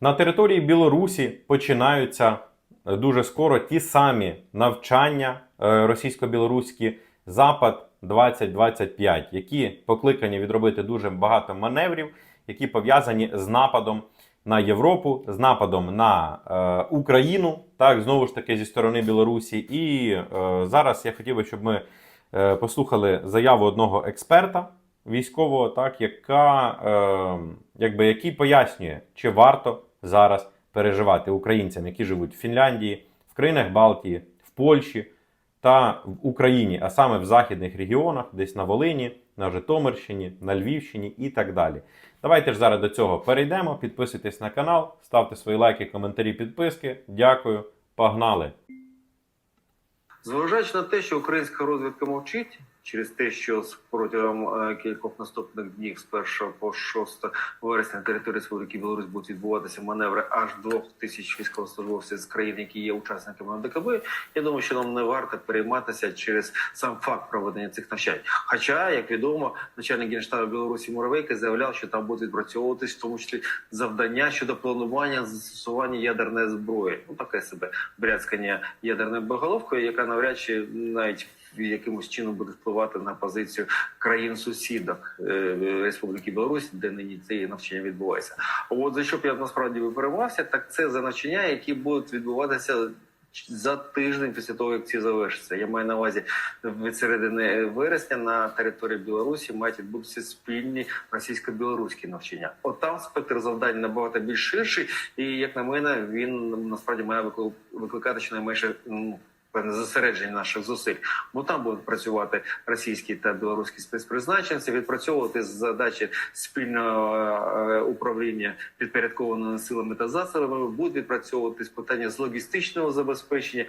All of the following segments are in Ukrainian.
На території Білорусі починаються е, дуже скоро ті самі навчання е, російсько-білоруські Запад 2025, які покликані відробити дуже багато маневрів, які пов'язані з нападом на Європу, з нападом на е, Україну, так знову ж таки зі сторони Білорусі. І е, зараз я хотів би, щоб ми е, послухали заяву одного експерта військового, так яка е, якби який пояснює, чи варто зараз переживати українцям, які живуть в Фінляндії, в країнах Балтії, в Польщі та в Україні, а саме в західних регіонах, десь на Волині, на Житомирщині, на Львівщині і так далі. Давайте ж зараз до цього перейдемо. Підписуйтесь на канал, ставте свої лайки, коментарі, підписки. Дякую, погнали! Зважаючи на те, що українська розвідка мовчить через те, що протягом е, кількох наступних днів з 1 по 6 вересня на території Республіки Білорусь будуть відбуватися маневри аж двох тисяч військовослужбовців з країн, які є учасниками ДКБ, я думаю, що нам не варто перейматися через сам факт проведення цих навчань. Хоча, як відомо, начальник генштабу Білорусі Муравейко заявляв, що там будуть відпрацьовуватись в тому числі завдання щодо планування застосування ядерної зброї. Ну таке себе бряцкання ядерною боголовкою, яка навряд чи навіть якимось чином буде впливати на позицію країн сусідок е, Республіки Білорусь, де нині це навчання відбувається. От за що б я насправді би так це за навчання, які будуть відбуватися. За тиждень після того, як ці завершаться, я маю на увазі від середини вересня на території Білорусі мають відбутися спільні російсько-білоруські навчання. От там спектр завдань набагато більш ширший, і як на мене, він насправді має викли- викликати щонайменше певне зосередження наших зусиль. Бо там будуть працювати російські та білоруські спецпризначенці, відпрацьовувати задачі спільного е, управління підпорядкованими силами та засобами, будуть відпрацьовувати питання з логістичного забезпечення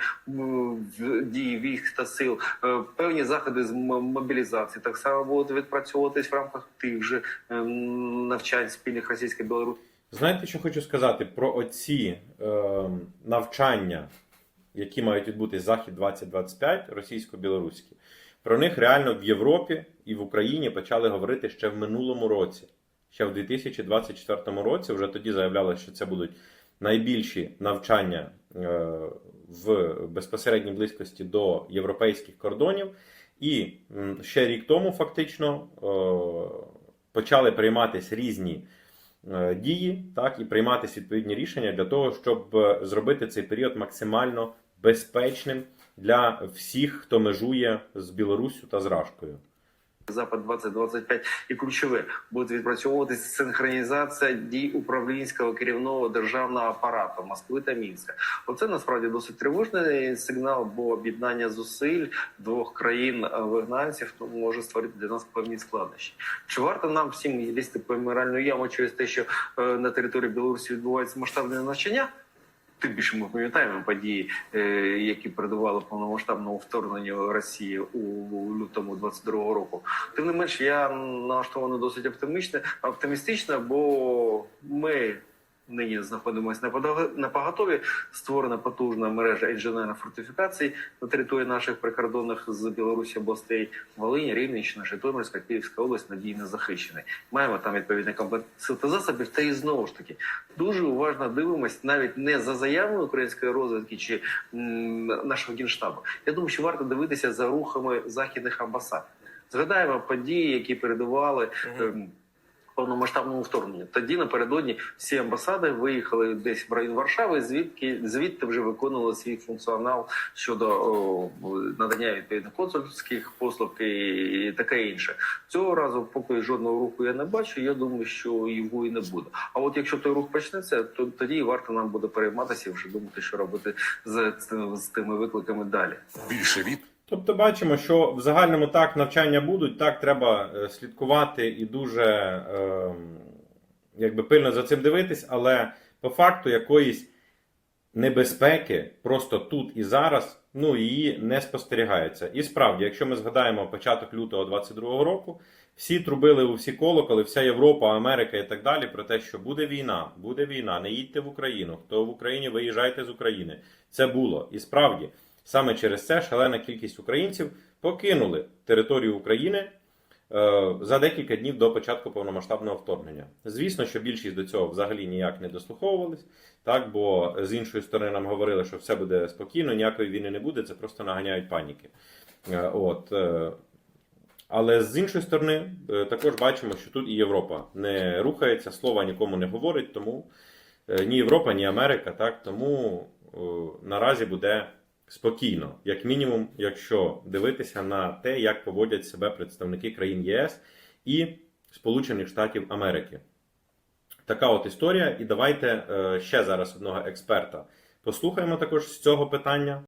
дії військ та сил, Е, певні заходи з мобілізації так само будуть відпрацьовуватись в рамках тих же ем, навчань спільних російсько-білоруських. Знаєте, що хочу сказати про оці е, навчання, які мають відбутись Захід 2025 російсько-білоруські. Про них реально в Європі і в Україні почали говорити ще в минулому році. Ще в 2024 році вже тоді заявляли, що це будуть найбільші навчання е, в безпосередній близькості до європейських кордонів. І ще рік тому фактично е, почали прийматися різні е, дії, так і прийматися відповідні рішення для того, щоб зробити цей період максимально безпечним для всіх, хто межує з Білоруссю та з Рашкою. Запад 2025 і ключове буде відпрацьовуватися синхронізація дій управлінського керівного державного апарату Москви та Мінська. Оце насправді досить тривожний сигнал, бо об'єднання зусиль двох країн вигнанців ну, може створити для нас певні складнощі. Чи варто нам всім лізти по моральну яму через те, що е, на території Білорусі відбувається масштабне навчання? Тим більше ми пам'ятаємо події, е, які передували повномасштабному вторгненню Росії у лютому 22-го року. Тим не менш, я налаштований досить оптимічно, оптимістично, бо ми нині знаходимося на поготові. Створена потужна мережа інженерних фортифікацій на території наших прикордонних з Білорусі областей Волині, Рівненщина, Житомирська, Київська область надійно захищений. Маємо там відповідний комплект сил та засобів. Та і знову ж таки дуже уважно дивимось навіть не за заявами української розвідки чи м, нашого генштабу. Я думаю, що варто дивитися за рухами західних амбасад. Згадаємо події, які передували. ем, Повномасштабному вторгненню. Тоді напередодні всі амбасади виїхали десь в район Варшави, звідки звідти вже виконували свій функціонал щодо о, надання відповідних консульських послуг і, таке інше. Цього разу, поки жодного руху я не бачу, я думаю, що його і не буде. А от якщо той рух почнеться, то тоді варто нам буде перейматися і вже думати, що робити з, з тими викликами далі. Більше від Тобто бачимо, що в загальному так навчання будуть, так треба е, слідкувати і дуже е, якби пильно за цим дивитись, але по факту якоїсь небезпеки просто тут і зараз ну, її не спостерігається. І справді, якщо ми згадаємо початок лютого 22-го року, всі трубили у всі колоколи, вся Європа, Америка і так далі про те, що буде війна, буде війна, не їдьте в Україну. Хто в Україні, виїжджайте з України. Це було. І справді, саме через це шалена кількість українців покинули територію України е, за декілька днів до початку повномасштабного вторгнення. Звісно, що більшість до цього взагалі ніяк не дослуховувались, так бо з іншої сторони нам говорили, що все буде спокійно, ніякої війни не буде, це просто наганяють паніки. Е, От. е, Але з іншої сторони, також бачимо, що тут і Європа не рухається, слова нікому не говорить, тому ні Європа, ні Америка, так тому наразі буде спокійно, як мінімум, якщо дивитися на те, як поводять себе представники країн ЄС і Сполучених Штатів Америки. Така от історія. І давайте е, ще зараз одного експерта послухаємо також з цього питання.